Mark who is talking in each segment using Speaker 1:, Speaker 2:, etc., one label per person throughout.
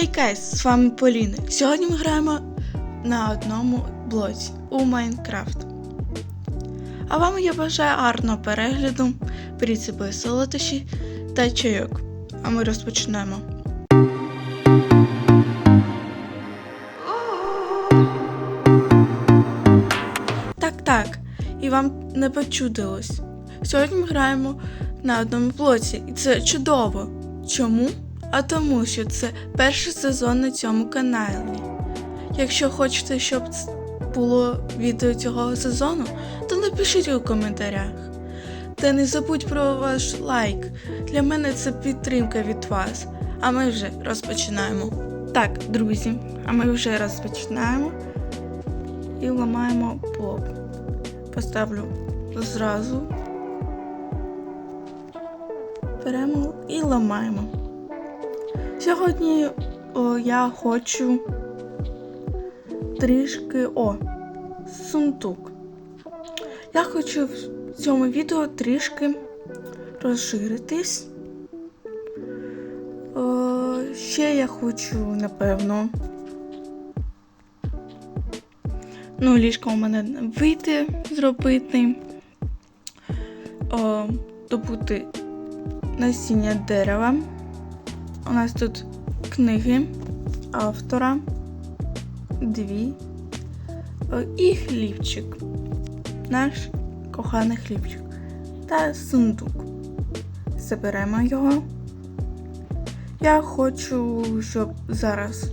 Speaker 1: Гайс, з вами Поліна. Сьогодні ми граємо на одному блоці у Майнкрафт. А вам я бажаю гарного перегляду, беріть солодощі та чайок. А ми розпочнемо. Так, так, і вам не почудилось. Сьогодні ми граємо на одному блоці, і це чудово. Чому? А тому, що це перший сезон на цьому каналі. Якщо хочете, щоб було відео цього сезону, то напишіть у коментарях. Та не забудь про ваш лайк. Для мене це підтримка від вас. А ми вже розпочинаємо. Так, друзі, а ми вже розпочинаємо і ламаємо блок. Поставлю зразу. Беремо і ламаємо. Сьогодні о, я хочу трішки о, сундук. Я хочу в цьому відео трішки розширитись. Ще я хочу, напевно. Ну, ліжко у мене вийти зробити. О, добути насіння дерева. У нас тут книги автора, дві і хлібчик. Наш коханий хлібчик. Та сундук. Заберемо його. Я хочу, щоб зараз.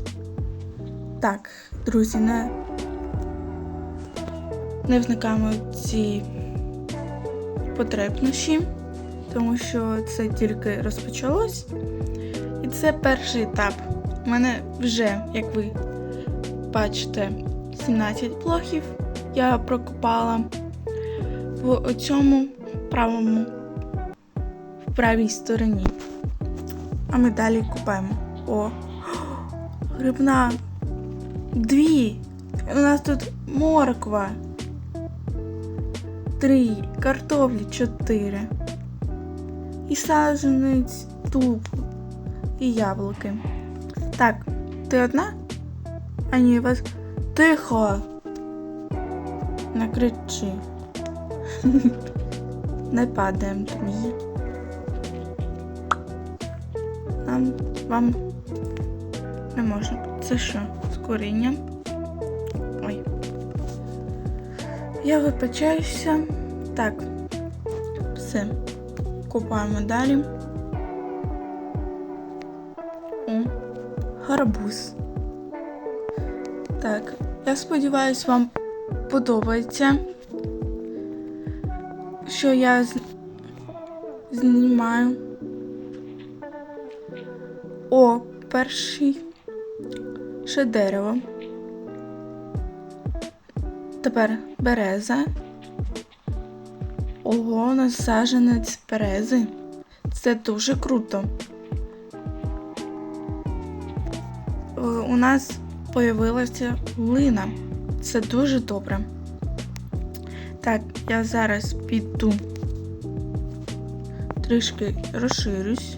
Speaker 1: Так, друзі, не, не вникаємо ці потребнощі, тому що це тільки розпочалось. І це перший етап. У мене вже, як ви бачите, 17 блоків я прокопала в цьому правому, в правій стороні. А ми далі купаємо. О! Грибна. Дві. У нас тут морква. Три. Картоплі чотири. І саджанець тупо і яблуки. Так, ти одна? А ні, вас тихо. Не кричи. Не падаємо, друзі. Нам вам не можна. Це що? З корінням? Ой. Я вибачаюся. Так. Все. Купаємо далі. Гарбуз. Так, я сподіваюся, вам подобається, що я знімаю. О, перший ще дерево. Тепер береза. Ого, насадженець берези. Це дуже круто. У нас появилася глина. Це дуже добре. Так, я зараз піду трішки розширюсь.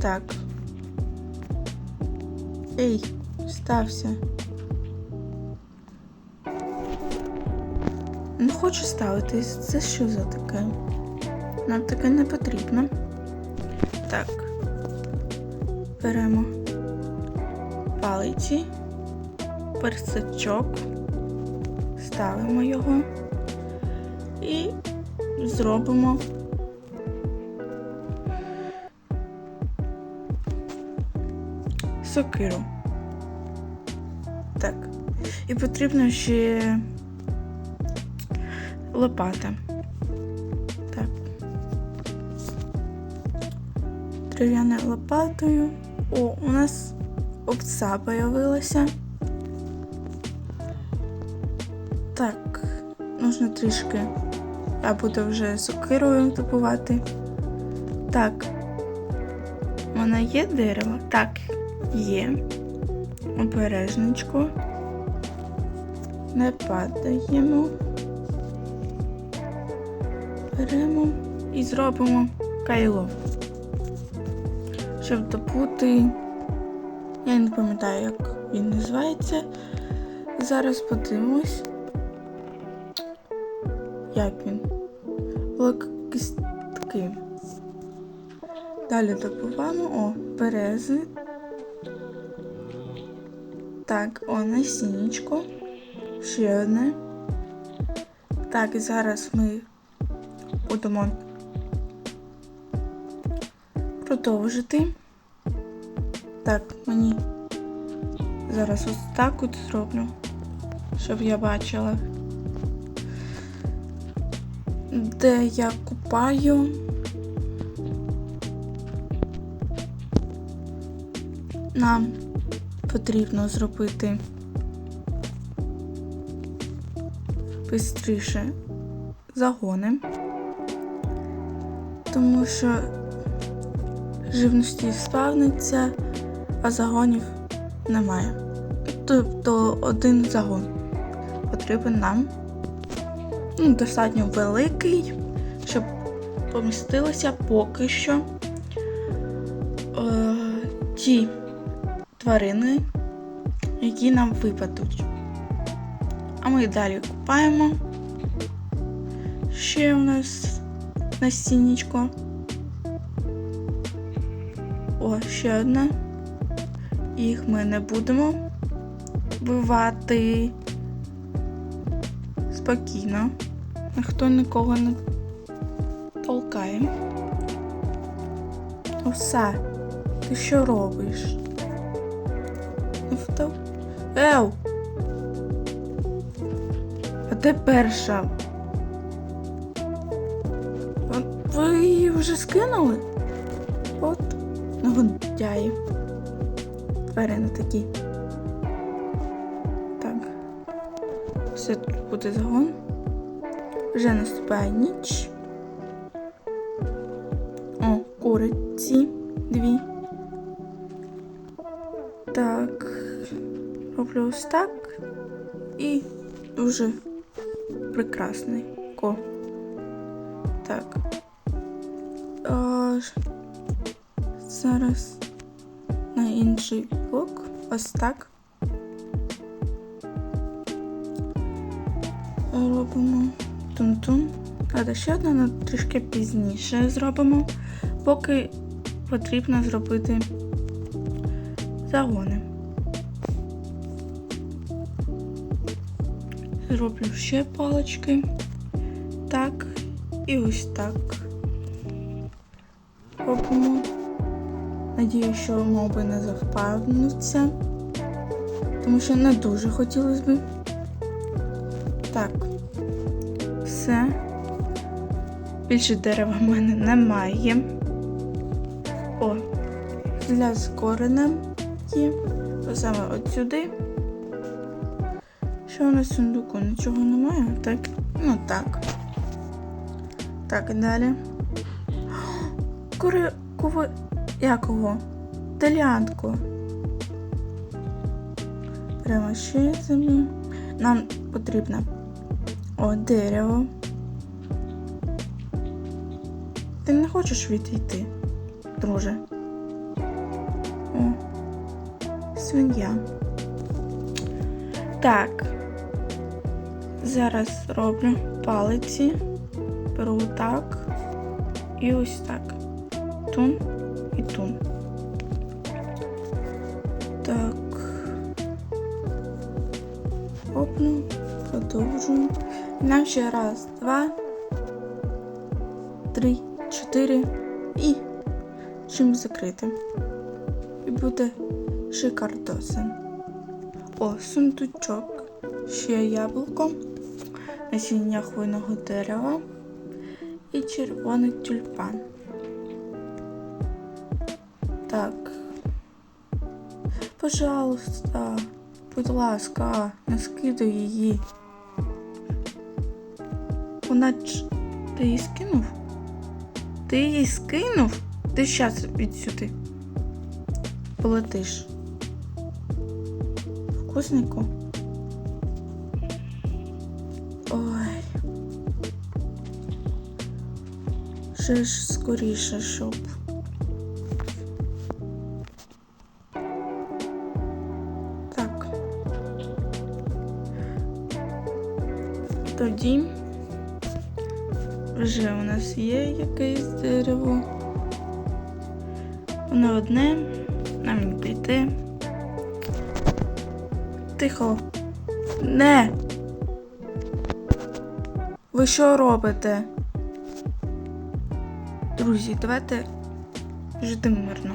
Speaker 1: Так. Ей, стався. Не хочу ставитись. Це що за таке? Нам таке не потрібно. Так. Беремо палиці, персичок, ставимо його і зробимо сокиру. Так. І потрібно ще лопата. Так. Лопатою. О, у нас овца появилася. Так, нужно трішки. Я буду вже сокирою добувати. Так. У мене є дерево? Так, є. Обережничко. Не падаємо. Беремо і зробимо кайло. Щоб добути. Я не пам'ятаю, як він називається. Зараз подивимось. Як він? Блокістки. Далі добуваємо. О, берези. Так, о, насінничко. Ще одне. Так, і зараз ми будемо продовжити. Так, мені зараз ось так от зроблю, щоб я бачила, де я купаю. Нам потрібно зробити швидше загони, тому що живності спавниться, а загонів немає. Тобто один загон потрібен нам ну, достатньо великий, щоб помістилося поки що е, ті тварини, які нам випадуть. А ми далі купаємо. Ще у нас насінничко. О, ще одне. Їх ми не будемо вбивати спокійно. Ніхто нікого не толкає. Все, ти що робиш? Втов... Ев! А де перша? Ви її вже скинули? От, негодяї. Тварини такі. Так. Все тут буде загон. Вже наступає ніч. О, куриці дві. Так. Роблю ось так. І дуже прекрасний ко. Так. А, зараз на інший блок. Ось так. Робимо тун-тун. А ще одне, трішки пізніше зробимо, поки потрібно зробити загони. Зроблю ще палички. Так. І ось так. Робимо. Надію, що моби не завпавнуться. Тому що не дуже хотілося б. Так. Все. Більше дерева в мене немає. О, для є. Саме от сюди. Що у нас в сундуку? Нічого немає? Так? Ну так. Так, далі. Кури... Якого? Делянтку. Прямо ще землі. Нам потрібно о, дерево. Ти не хочеш відійти, друже? О, свинья. Так. Зараз роблю палиці. Беру так. І ось так. Тун. Ще раз, два, три, чотири і чим закрити. І буде шикардосин. О, сундучок. Ще яблуко, насіння хвойного дерева і червоний тюльпан. Так. Пожалуйста, будь ласка, не скидай її. Вона ч... Ти її скинув? Ти її скинув? Ти щас відсюди. Полетиш. Вкусненько. Ой. Ще ж скоріше, щоб. Вже у нас є якесь дерево. Воно одне, нам не піти. Тихо. Не. Ви що робите? Друзі, давайте жити мирно.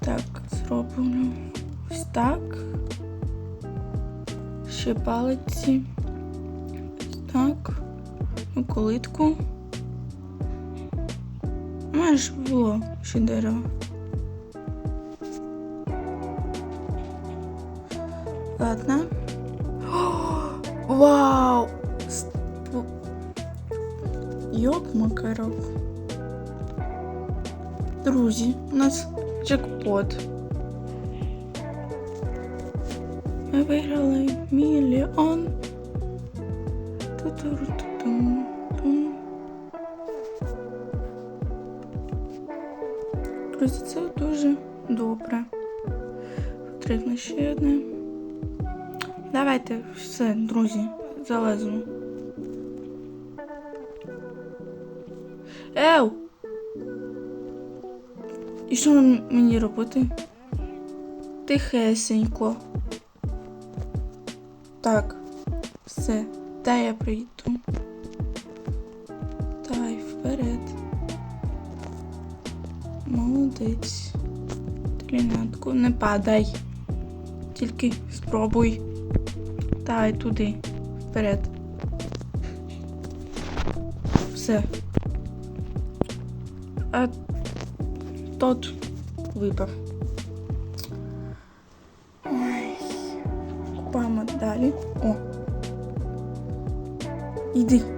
Speaker 1: Так, зроблю ось так. Ще палиці. Ну, колитку. У ж було ще дерево. Ладно. Друзі, це дуже добре. Потрібно ще одне. Давайте все, друзі, залеземо. Еу! І що нам- мені робити? Тихесенько. Так, все, дай я прийду. Молодець. Трінатку, не падай. Тільки спробуй. Давай туди. Вперед. Все. А тот випав. Ой. Купаємо далі. О. Іди.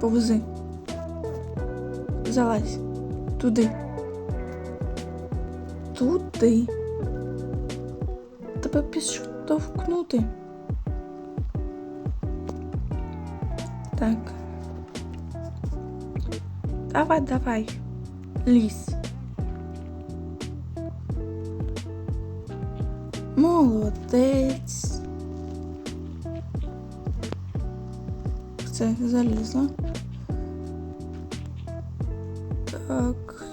Speaker 1: Повзи. Залазь. Туди. Туди. Тебе підштовхнути. Так. Давай, давай. Лізь. Молодець. Залізла. Так.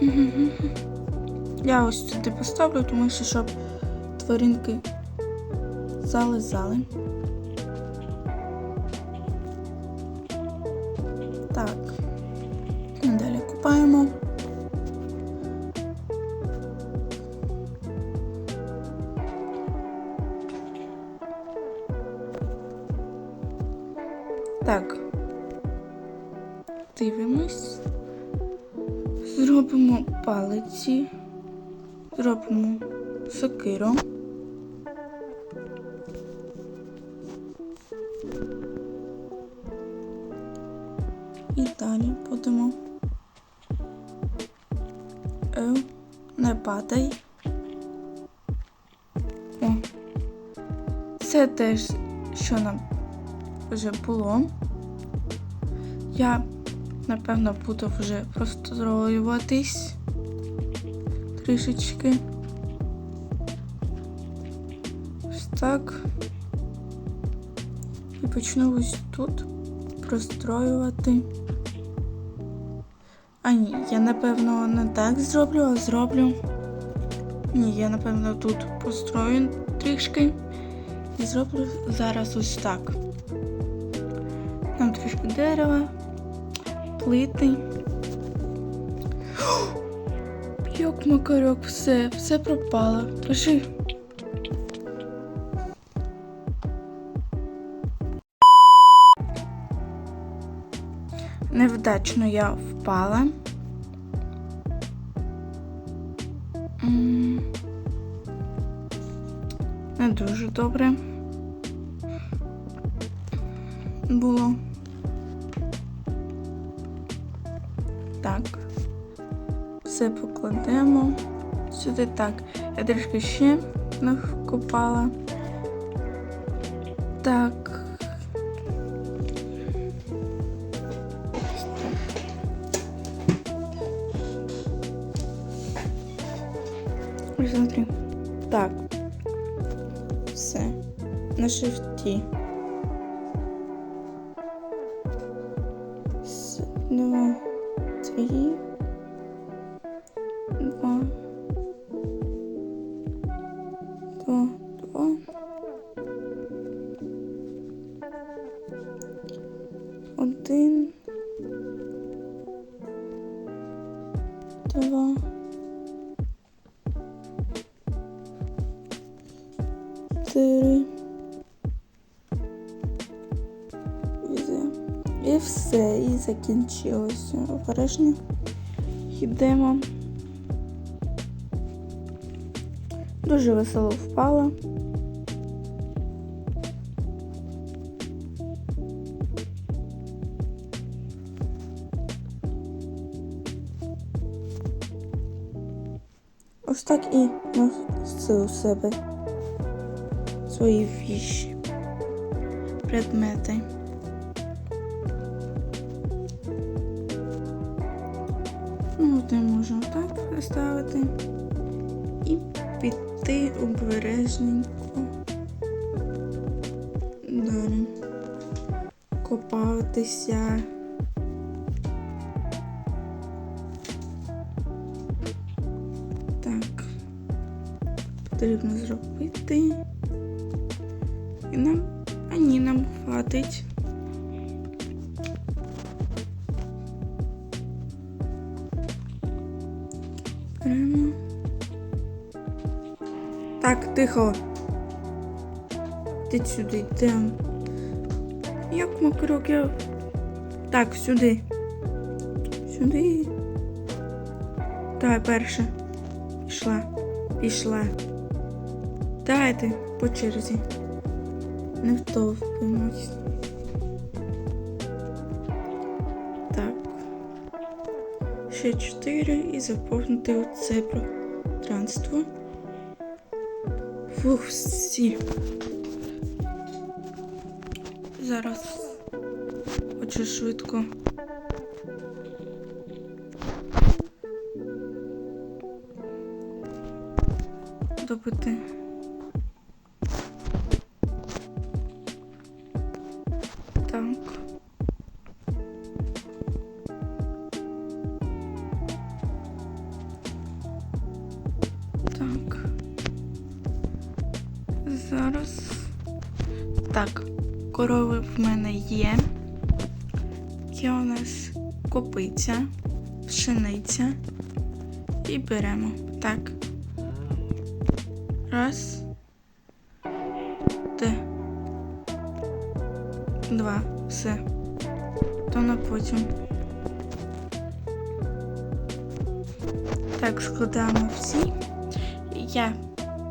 Speaker 1: Я ось сюди поставлю, тому що щоб тваринки зализали. Так. Далі купаємо. Сокиру. І далі будемо. Е, не падай. О. Це теж, що нам вже було. Я, напевно, буду вже простроюватись трішечки. Так. І почну ось тут простроювати. А ні, я напевно не так зроблю, а зроблю. Ні, я напевно тут построю трішки і зроблю зараз ось так. Нам трішки дерева, плити. Йок, макарок, все, все пропало. Пиши. Невдачно я впала. Не дуже добре. Було. Так. Все покладемо. Сюди так. Я трішки ще не вкопала. Так. Закінчилося. Обережно. Йдемо. Дуже весело впала. Ось так і носи у себе свої віші, предмети. Поставити і піти обережненько. Далі. Копатися. Так, тихо. Ти сюди йдемо. Як макрок я. Так, сюди. Сюди. Давай перше. Пішла. Пішла. Давайте по черзі. Не втовпимось. Так. Ще чотири і заповнити оце пространство. Фух, всі. Зараз хочу швидко. Добити. Так. Так. Так, корови в мене є. Є у нас копиця, пшениця. І беремо. Так. Раз. Де. Два. Все. То на потім. Так, складаємо всі. Я,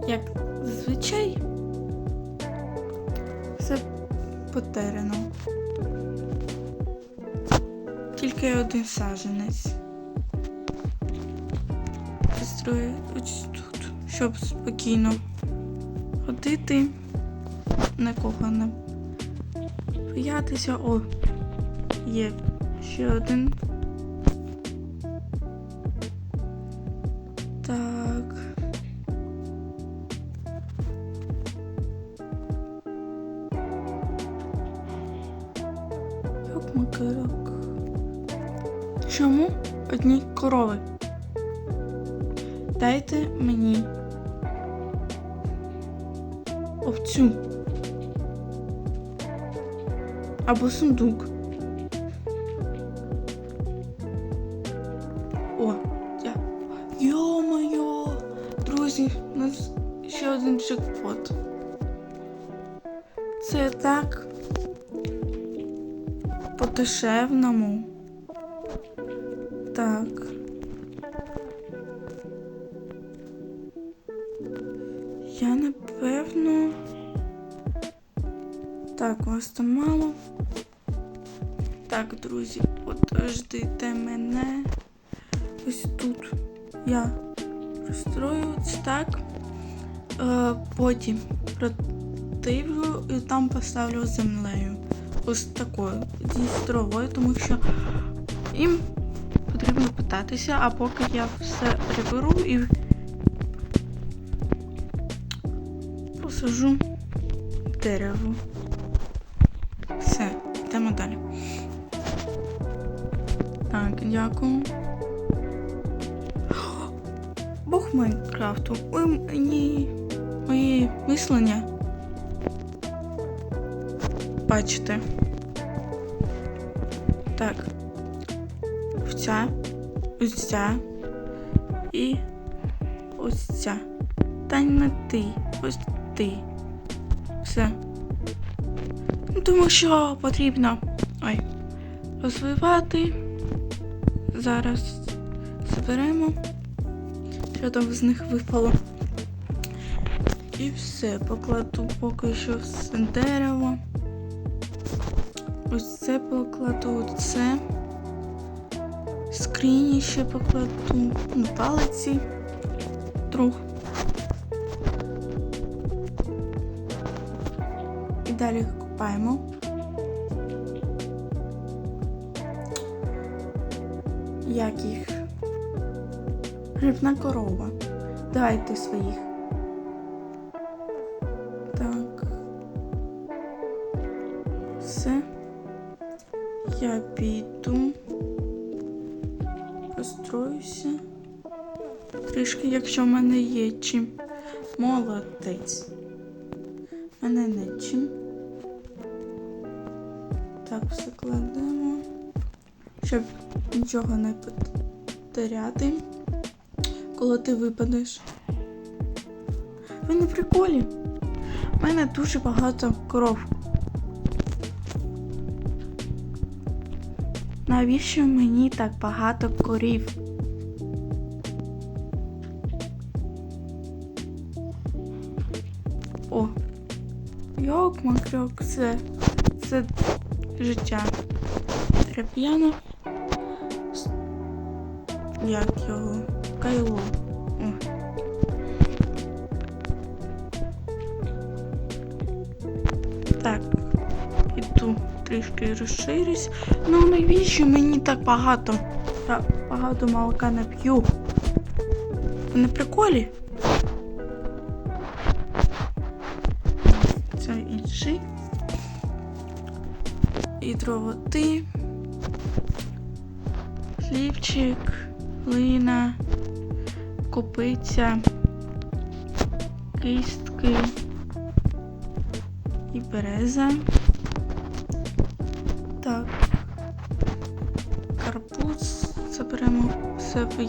Speaker 1: як зазвичай, потеряно. Тільки один саженець. Пристрою ось тут, щоб спокійно ходити, нікого не боятися. О, є ще один. Сундук. О, я. Йо-моє! Друзі, у нас ще один джекпот. Це так по-дешевному. Так. Я напевно. Так, вас там мало. Так, друзі, от ждите мене. Ось тут я розстроюсь так. Е, потім противлю і там поставлю землею. Ось такою зі стровою, тому що їм потрібно питатися, а поки я все приберу і посажу дерево. Дякую. Бог Майнкрафту. Ви мені мої мислення. Бачите. Так. Ось ця, і ось ця. Та не ти, ось ти. Все. Тому що потрібно ой, розвивати. Зараз зберемо. Що там з них випало. І все, покладу поки що все дерево. Ось це покладу, це. Скрині ще покладу, ну, палиці. Друг. І далі купаємо. Грибна корова. Давайте своїх. Так. Все. Я піду. Построюся. Трішки, якщо в мене є чим. Молодець. В Мене не чим. Так, все кладемо. Щоб нічого не потеряти, коли ти випадеш. Ви не приколі. У мене дуже багато коров. Навіщо мені так багато корів? О, йок, макрьок, це, це життя. Реп'яно. Як його? Кайло. О. Так, іду трішки розширюсь. Ну навіщо мені так багато? Я багато молока не п'ю. Ви на приколі? Це інший. Відро води. Хлібчик, глина, копиця, кістки і береза. Так. Карпуз заберемо все в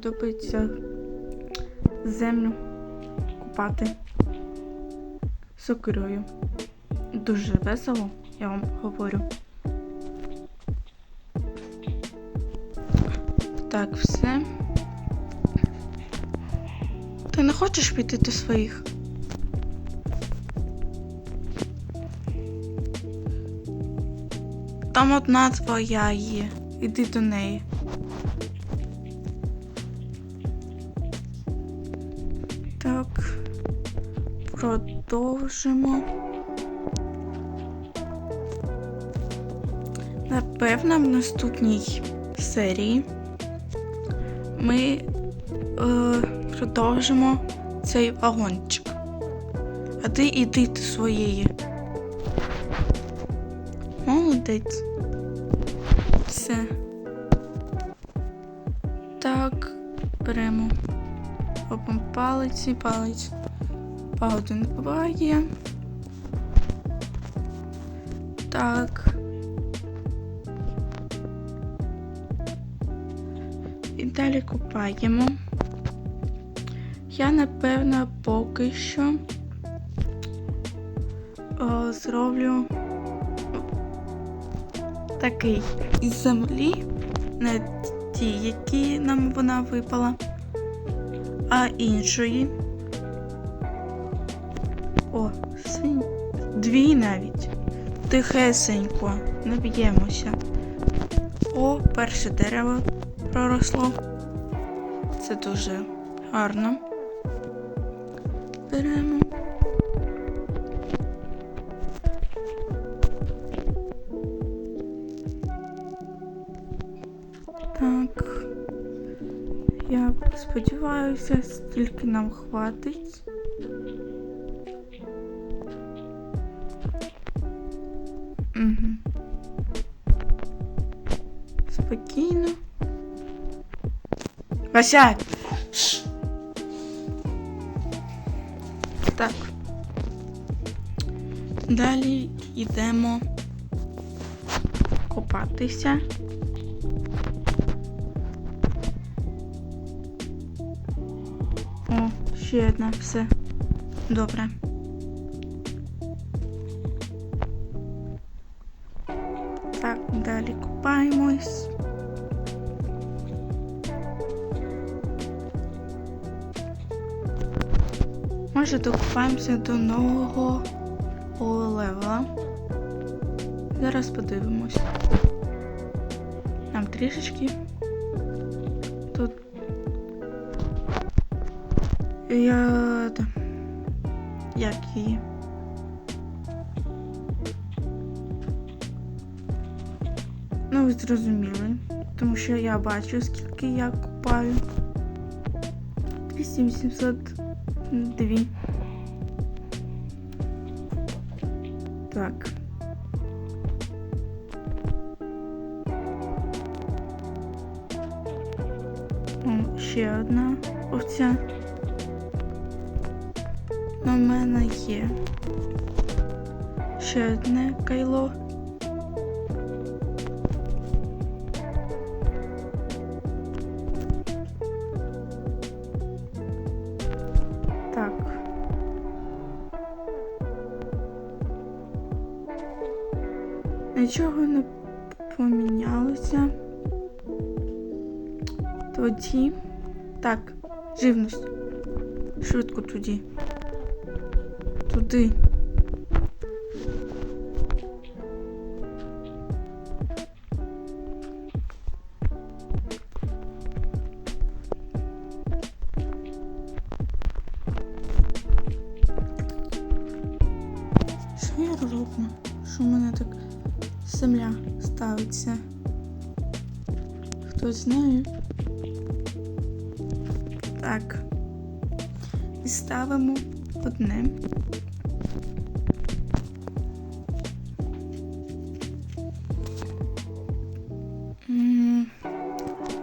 Speaker 1: подобається землю купати сокирою. Дуже весело, я вам говорю. Так, все. Ти не хочеш піти до своїх? Там одна твоя є. Іди до неї. Так. Продовжимо. Напевно, в наступній серії ми е, продовжимо цей вагончик. А ти іди своєї. Молодець. Робимо палиці, палець. Паузу не буває. Так. І далі купаємо. Я, напевно, поки що о, зроблю такий із землі не ті, які нам вона випала, а іншої. О, синь. Дві навіть. Тихесенько, не б'ємося. О, перше дерево проросло. Це дуже гарно. Беремо. Сподіваюся, стільки нам хватить. Угу. Спокійно. Вася! Так. Далі йдемо копатися. Ще одна, все. Добре. Так, далі купаємось. Може, докупаємося до нового левела. Зараз подивимось. Нам трішечки. Я... Як її? Ну, ви зрозуміли. Тому що я бачу, скільки я купаю. 2802. Так. Ще одна овця. У мене є. Ще одне кайло. Нічого не помінялося. Тоді. Так, живність. Швидко туди. Хтось знає? Так. І ставимо одне.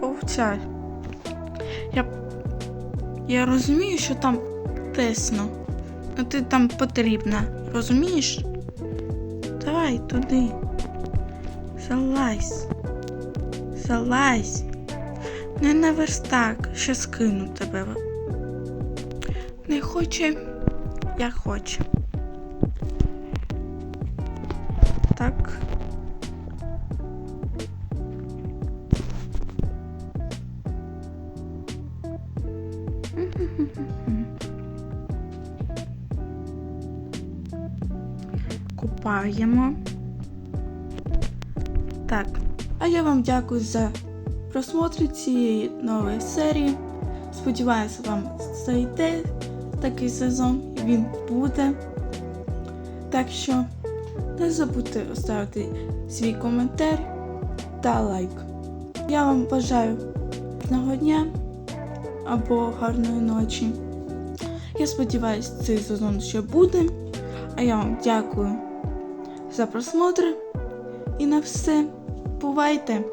Speaker 1: Овця. Я, я розумію, що там тесно. Ну ти там потрібна, розумієш? Давай туди. Залазь. Залазь. Не на верстак, ще скину тебе. Не хоче, я хочу. Так. Купаємо. Так. Я вам дякую за просмотр цієї нової серії. Сподіваюся, вам зайде такий сезон він буде. Так що не забудьте оставити свій коментар та лайк. Я вам бажаю гарного дня або гарної ночі. Я сподіваюся, цей сезон ще буде. А я вам дякую за просмотр і на все. Бувайте!